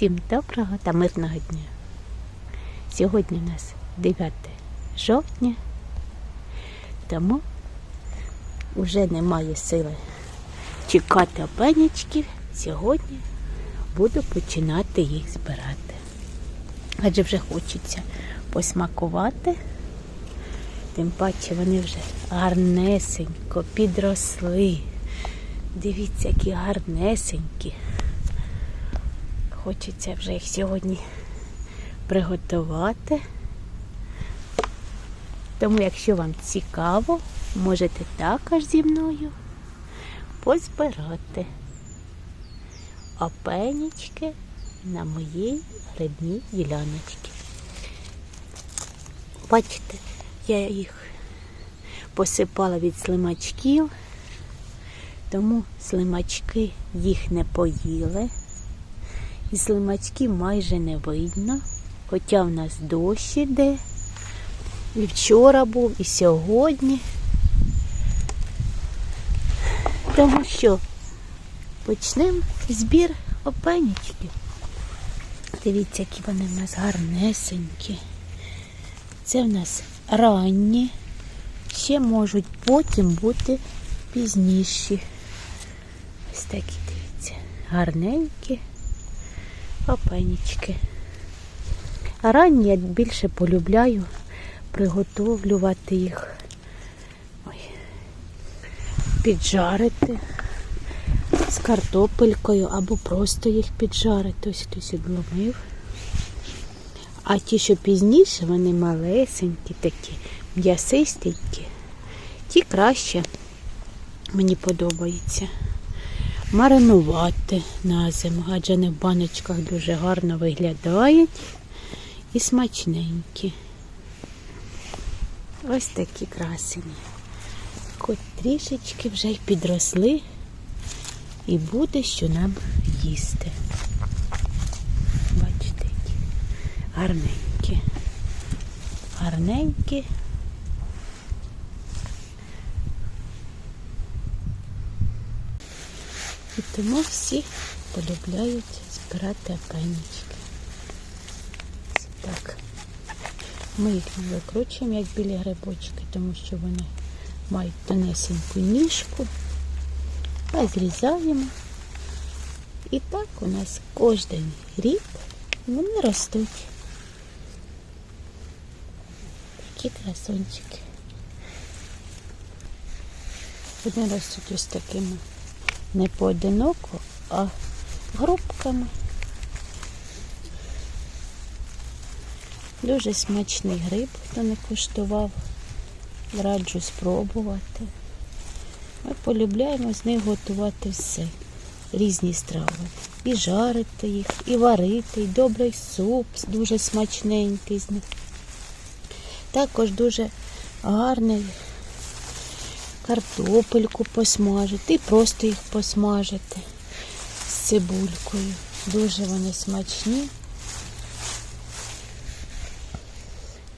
Всім доброго та мирного дня. Сьогодні у нас 9 жовтня, тому вже немає сили чекати опенячків. Сьогодні буду починати їх збирати. Адже вже хочеться посмакувати. Тим паче вони вже гарнесенько підросли. Дивіться, які гарнесенькі. Хочеться вже їх сьогодні приготувати. Тому, якщо вам цікаво, можете також зі мною позбирати опенічки на моїй грибній діляночці. Бачите, я їх посипала від слимачків, тому слимачки їх не поїли. І слимачків майже не видно, хоча в нас дощ іде. І вчора був, і сьогодні. Тому що почнемо збір опенічків. Дивіться, які вони в нас гарнесенькі. Це в нас ранні, ще можуть потім бути пізніші. Ось такі, дивіться, гарненькі опенічки. Ранні я більше полюбляю приготовлювати їх, Ой. піджарити з картопелькою або просто їх піджарити. Ось хтось відломив. А ті, що пізніше, вони малесенькі, такі, м'ясистенькі, ті краще мені подобається маринувати на зиму, адже вони в баночках дуже гарно виглядають і смачненькі. Ось такі красені. Хоч трішечки вже й підросли і буде що нам їсти. Бачите, гарненькі. Гарненькі. Тому всі полюбляють збирати опенічки. Так. Ми їх не викручуємо, як білі грибочки, тому що вони мають тонесеньку ніжку. А зрізаємо. І так у нас кожен рік вони ростуть. Такі красунчики. Вони ростуть ось такими не поодиноко, а групками. Дуже смачний гриб, хто не куштував. Раджу спробувати. Ми полюбляємо з них готувати все. Різні страви. І жарити їх, і варити, і добрий суп, дуже смачненький з них. Також дуже гарний картопельку посмажити і просто їх посмажити з цибулькою. Дуже вони смачні.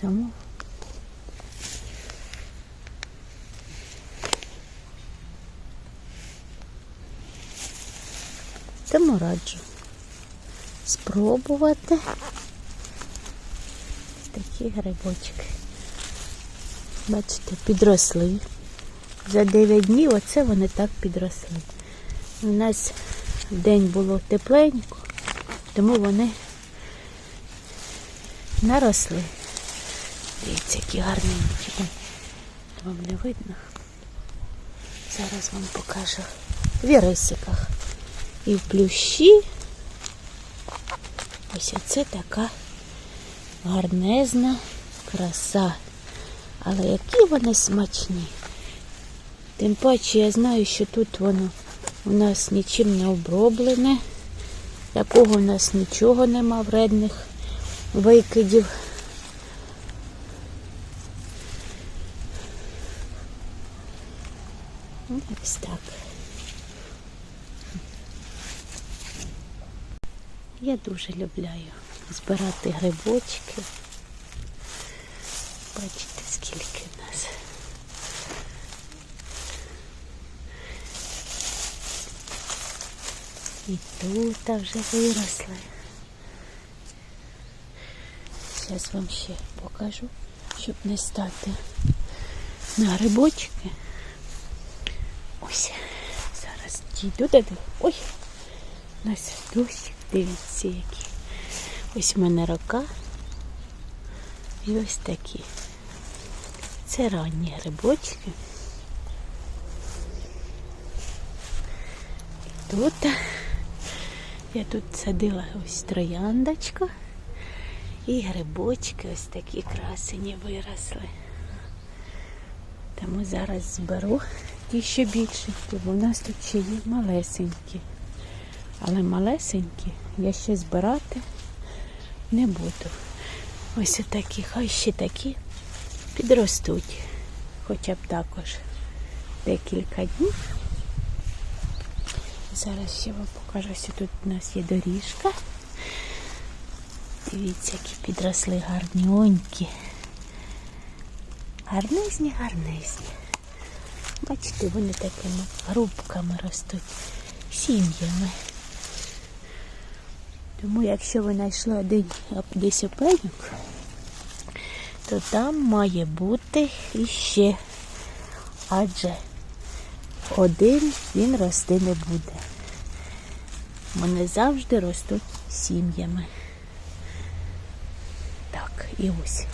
Тому тому раджу спробувати такі грибочки. Бачите, підросли. За 9 днів оце вони так підросли. У нас день було тепленько, тому вони наросли. Дивіться, які гарненькі. Вам не видно? Зараз вам покажу в ірисиках. І в плющі. Ось оце така гарнезна краса. Але які вони смачні. Тим паче я знаю, що тут воно у нас нічим не оброблене. Такого у нас нічого нема вредних викидів. Ось так. Я дуже любляю збирати грибочки. Бачите, скільки в нас. І тут вже виросли. Зараз вам ще покажу, щоб не стати на грибочки. Ось, зараз дійду до них. Ой, у нас дощик, дивіться які. Ось в мене рука. І ось такі. Це ранні грибочки. І тут я тут садила ось трояндочку. І грибочки ось такі красені виросли. Тому зараз зберу ті, що більшенькі, бо в нас тут ще є малесенькі. Але малесенькі я ще збирати не буду. Ось такі, хай ще такі підростуть. Хоча б також декілька днів. Зараз ще вам покажу, що тут у нас є доріжка. Дивіться, які підросли гарньонькі. Гарнизні, гарнизні. Бачите, вони такими грубками ростуть, сім'ями. Тому якщо ви знайшли один десь опеньок, то там має бути іще. Адже один він рости не буде. Вони завжди ростуть сім'ями. Так, і ось,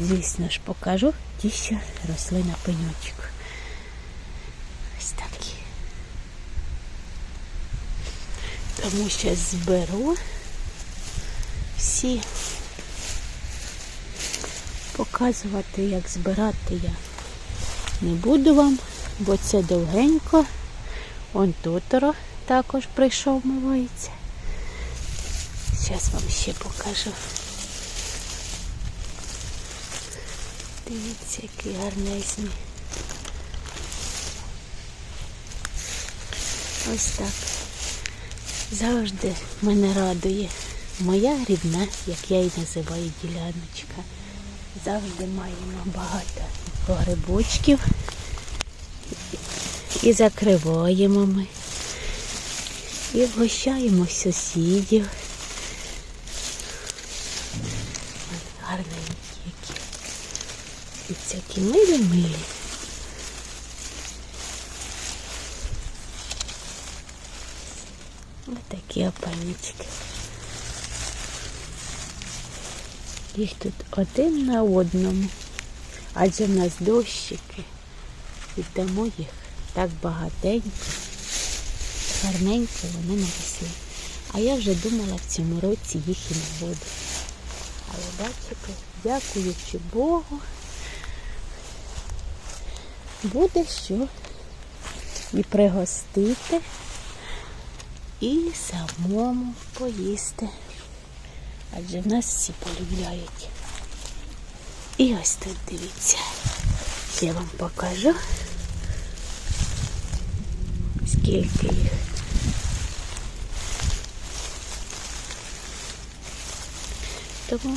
звісно ж, покажу ті, що росли на пеньочку. Ось такі. Тому що зберу всі показувати, як збирати я не буду вам, бо це довгенько. Он туторо також прийшов, мивається. Зараз вам ще покажу. Дивіться, який гарнезний. Ось так. Завжди мене радує моя рідна, як я її називаю, діляночка. Завжди маємо багато грибочків і закриваємо ми. І вгощаємо сусідів. Гарненькі які. І такі милі-милі. Ось такі опальнички. Їх тут один на одному. Адже в нас дощики. Тому їх так багатенько. Гарненько вони наросли. А я вже думала в цьому році їх і не буде. Але бачите, дякуючи Богу, буде що і пригостити, і самому поїсти. Адже в нас всі полюбляють. І ось тут дивіться. Я вам покажу, скільки їх. Тому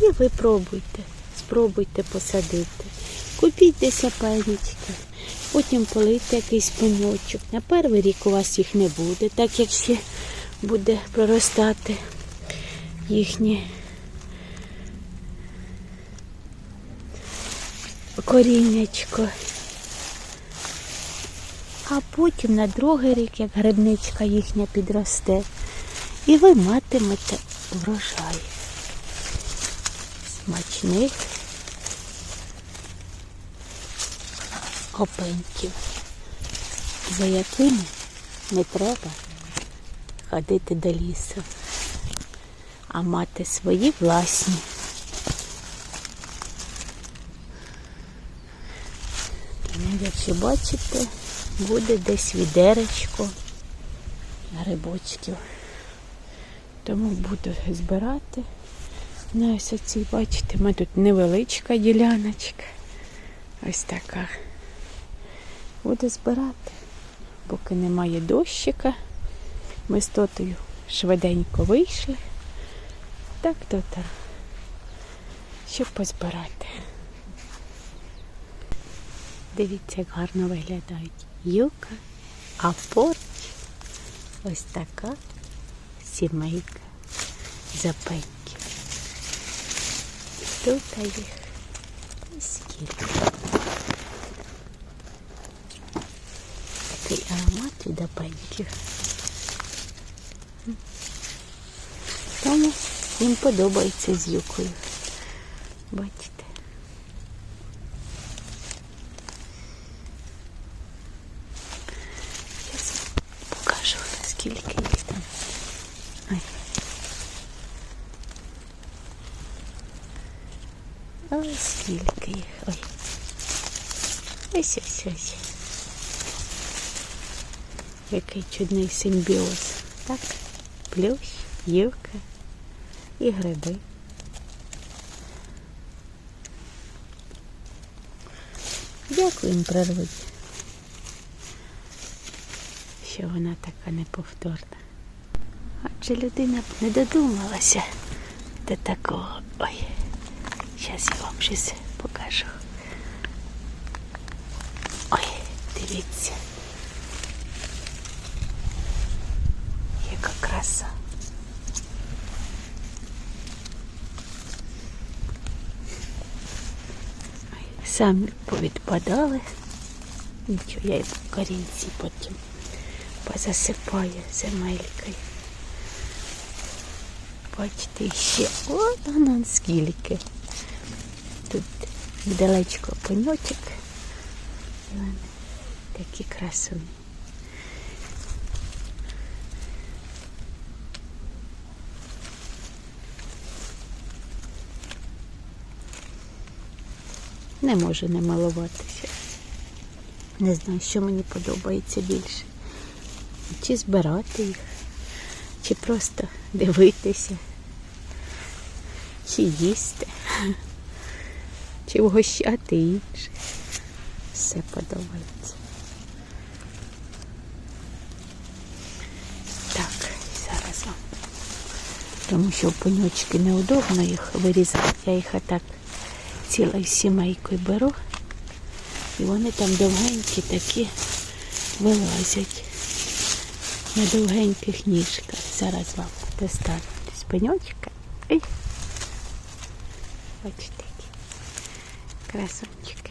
і ви пробуйте, спробуйте посадити. Купіть десь опенечки, потім полийте якийсь пеньочок. На перший рік у вас їх не буде, так як ще буде проростати їхнє коріннячко. А потім на другий рік, як грибничка їхня підросте, і ви матимете врожай смачних опеньків, за якими не треба ходити до лісу, а мати свої власні. Тому, якщо бачите, буде десь відеречко грибочків. Тому буду збирати. На ось оці, бачите, ми тут невеличка діляночка. Ось така. Буду збирати, поки немає дощика. Ми з тотою швиденько вийшли. Так, тотар, щоб позбирати. Дивіться, як гарно виглядають юка, а поруч ось така сімейка запеньків. Тут їх скільки. Такий аромат від апеньків. Тому їм подобається з юкою. Бачите. Зараз покажу, скільки їх там. Ой. Ой, скільки їх. Ой. Ось. Який чудний симбіоз. Так? Плющ, ювка і гриби. Дякуємо природі, що вона така неповторна. Адже людина б не додумалася до такого. Ой, зараз я вам щось покажу. Ой, дивіться. Яка краса. Самі повідпадали. Нічого, я їх корінці потім позасипаю земелькою. Бачите, ще от воно скільки. Тут недалечко пеньочок. Такі красуні. Не можу не малуватися. Не знаю, що мені подобається більше. Чи збирати їх, чи просто дивитися, чи їсти, чи вгощати інших. Все подобається. Так, зараз вам. Тому що пеньочки неудобно їх вирізати. Я їх отак цілою сімейкою беру. І вони там довгенькі такі вилазять на довгеньких ніжках. Зараз вам достану з пеньочка. Бачите, які красунчики.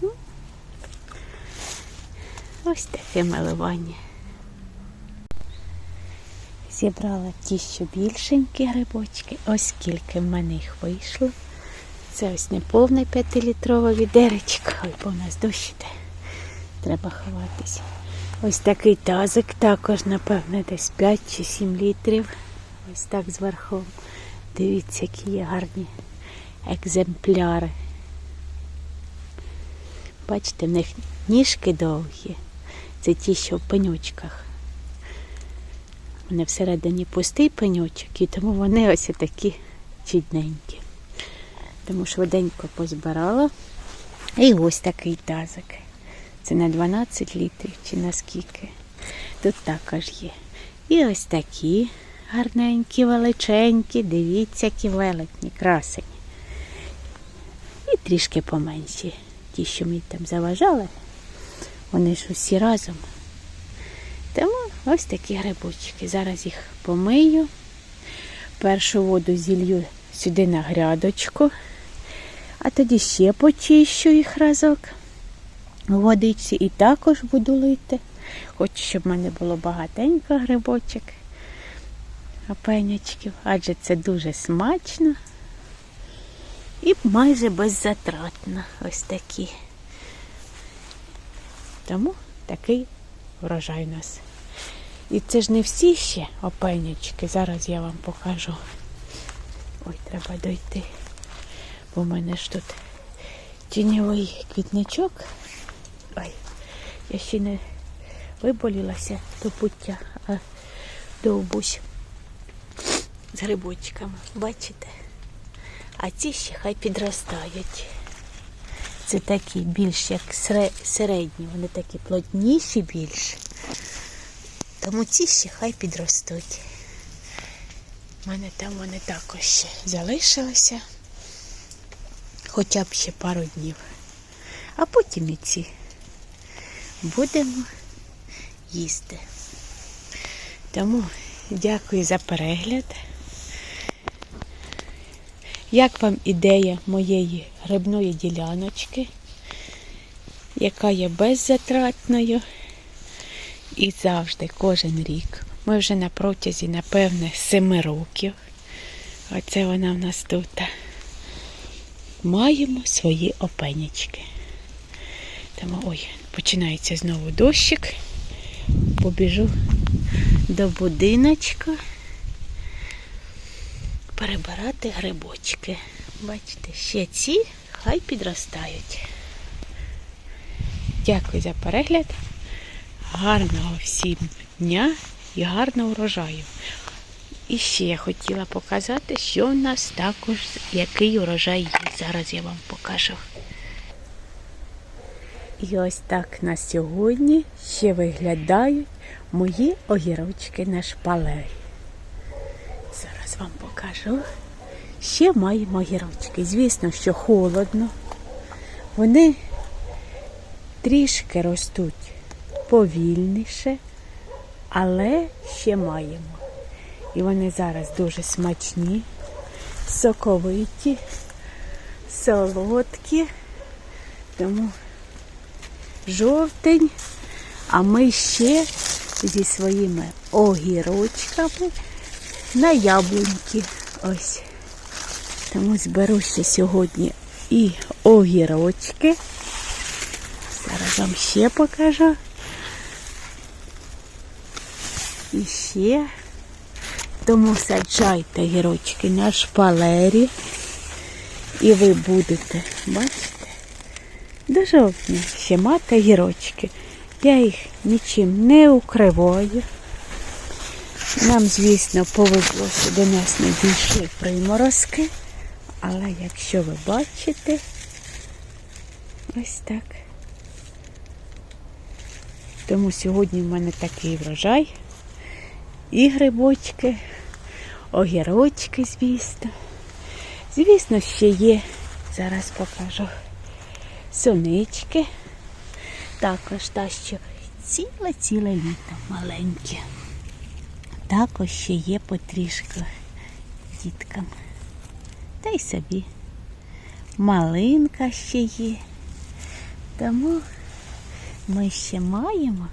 Ну, Ось таке малювання. Зібрала ті, що більшенькі грибочки. Ось скільки в мене їх вийшло. Це ось не повне 5-літрове відеречко. Ой, бо в нас дощ іде. Треба ховатися. Ось такий тазик, також, напевне, десь 5 чи 7 літрів. Ось так зверху. Дивіться, які є гарні екземпляри. Бачите, в них ніжки довгі. Це ті, що в пенючках. Вони всередині пустий пеньочок, і тому вони ось такі чудненькі. Тому швиденько позбирала. І ось такий тазик. Це на 12 літрів чи на скільки. Тут також є. І ось такі гарненькі, величенькі. Дивіться, які велетні, красені. І трішки поменші. Ті, що мені там заважали, вони ж усі разом. Тому ось такі грибочки. Зараз їх помию. Першу воду зілью сюди на грядочку, а тоді ще почищу їх разок у водичці і також буду лити. Хочу, щоб в мене було багатенько грибочок, опенячків, адже це дуже смачно і майже беззатратно. Ось такі. Тому такий врожай у нас. І це ж не всі ще опенячки. Зараз я вам покажу. Ой, треба дойти. Бо в мене ж тут тіньовий квітничок. Ой, я ще не виболілася до пуття, а довбусь з грибочками. Бачите? А ці ще хай підростають. Це такі більш як середні, вони такі плотніші більш. Тому ці ще хай підростуть. У мене там вони також ще залишилися. Хоча б ще пару днів. А потім і ці будемо їсти. Тому дякую за перегляд. як вам ідея моєї грибної діляночки, яка є беззатратною. І завжди, кожен рік. Ми вже на протязі, напевне, семи років. Оце вона в нас тут. Маємо свої опенічки. Тому, ой, починається знову дощик. Побіжу до будиночка перебирати грибочки. Бачите, ще ці хай підростають. Дякую за перегляд. Гарного всім дня і гарного урожаю. І ще я хотіла показати, що в нас також, який урожай є. Зараз я вам покажу. І ось так на сьогодні ще виглядають мої огірочки на шпалері. Зараз вам покажу. Ще маємо огірочки. Звісно, що холодно. Вони трішки ростуть повільніше, але ще маємо. І вони зараз дуже смачні, соковиті, солодкі. Тому жовтень, а ми ще зі своїми огірочками на яблуньки. Ось. Тому зберу ще сьогодні і огірочки. Зараз вам ще покажу. І ще. Тому саджайте гірочки на шпалері. І ви будете, бачите, до жовтня ще мати гірочки. Я їх нічим не укриваю. Нам, звісно, повезло, що до нас не дійшли приморозки. Але якщо ви бачите, ось так. Тому сьогодні в мене такий врожай. І грибочки, огірочки, звісно. Звісно, ще є, зараз покажу сонички. Також та, що ціле-ціле літо маленьке. Також ще є потрішку діткам. Та й собі. Малинка ще є. Тому ми ще маємо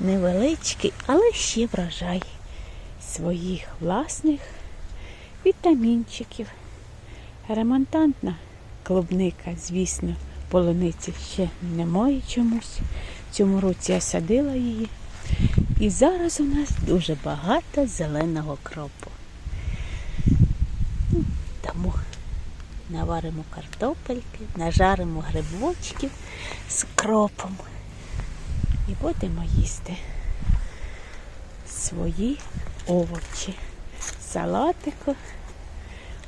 невеличкий, але ще врожай своїх власних вітамінчиків. Ремонтантна клубника, звісно, полуниці ще немає чомусь. Цьому році я садила її. І зараз у нас дуже багато зеленого кропу. Тому наваримо картопельки, нажаримо грибочків з кропом і будемо їсти свої овочі. Салатику.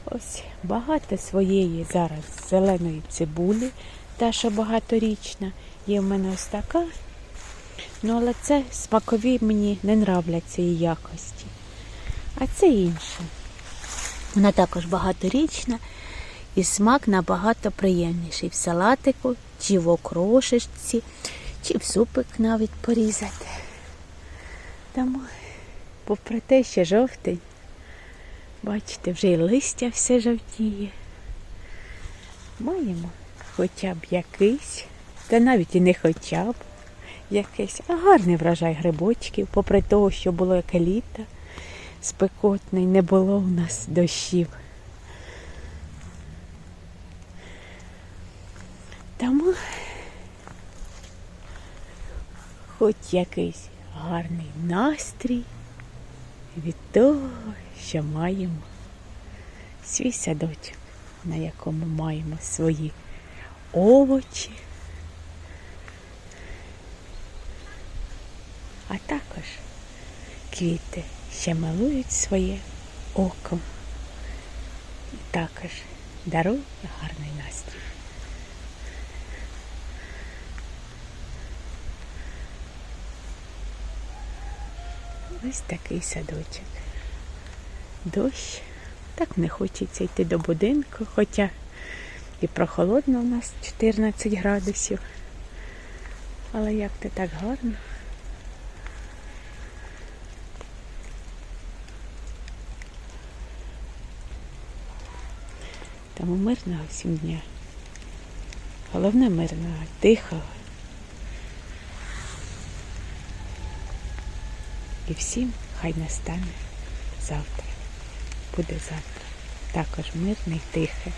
Ось багато своєї зараз зеленої цибулі, та що багаторічна. Є в мене ось така. Ну, але це смакові мені не нравляться її якості. А це інше. Вона також багаторічна і смак набагато приємніший в салатику, чи в окрошечці, чи в супик навіть порізати. Тому, попри те, що жовтень, бачите, вже і листя все жовтіє. Маємо хоча б якийсь, та навіть і не хоча б якийсь, а гарний врожай грибочків, попри того, що було яке літо спекотне, не було у нас дощів. Тому хоч якийсь гарний настрій від того, що маємо свій садочок, на якому маємо свої овочі. А також квіти ще малують своє око. І також дарують гарний настрій. Ось такий садочок. Дощ. Так не хочеться йти до будинку, хоча і прохолодно у нас 14 градусів. Але як то так гарно. Тому мирного всім дня. Головне мирного, тихого. І всім хай настане завтра. Буде завтра. Також мирне і тихе.